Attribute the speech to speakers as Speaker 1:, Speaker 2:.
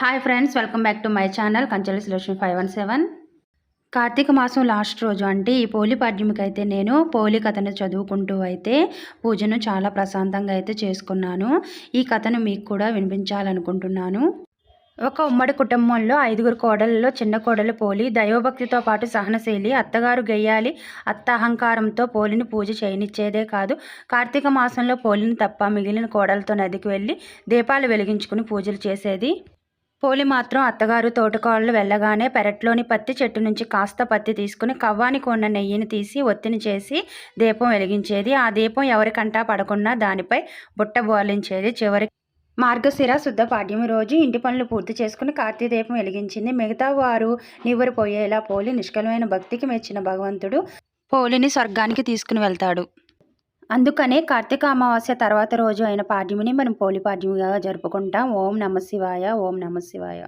Speaker 1: Hi friends welcome back to my channel కంచెల solution five one seven Karthika మాసం last రోజు అంటే ఈ పోలి పాడ్యమికి అయితే నేను పోలి కథను చదువుకుంటూ అయితే పూజను చాలా ప్రశాంతంగా అయితే చేసుకున్నాను. ఈ కథను మీకు కూడా వినిపించాలనుకుంటున్నాను. ఒక ఉమ్మడి కుటుంబంలో ఐదుగురు కోడలలో చిన్న కోడలు పోలి దైవభక్తితో పాటు సహనశీలి అత్తగారు గెయ్యాలి అత్త అహంకారంతో పోలిని పూజ చేయనిచ్చేదే కాదు. కార్తీక మాసంలో పోలిని తప్ప మిగిలిన కోడలతో నదికి వెళ్ళి దీపాలు వెలిగించుకుని పూజలు చేసేది. పోలి మాత్రం అత్తగారు తోటకాళ్ళు వెళ్ళగానే పెరట్లోని పత్తి చెట్టు నుంచి కాస్త పత్తి తీసుకుని కవ్వానికి ఉన్న నెయ్యిని తీసి ఒత్తిని చేసి దీపం వెలిగించేది. ఆ దీపం ఎవరికంటా పడకుండా దానిపై బుట్ట బోలించేది. చివరి మార్గశిర శుద్ధ పాడ్యమి రోజు ఇంటి పనులు పూర్తి చేసుకుని కార్తీ దీపం వెలిగించింది. మిగతా వారు నివ్వరిపోయేలా పోలి నిష్కలమైన భక్తికి మెచ్చిన భగవంతుడు పోలిని స్వర్గానికి తీసుకుని వెళ్తాడు. అందుకనే కార్తీక అమావాస్య తర్వాత రోజు అయిన పాడ్యమిని మనం పోలి పాడ్యమిగా జరుపుకుంటాం. ఓం నమ శివాయ ఓం నమ శివాయ.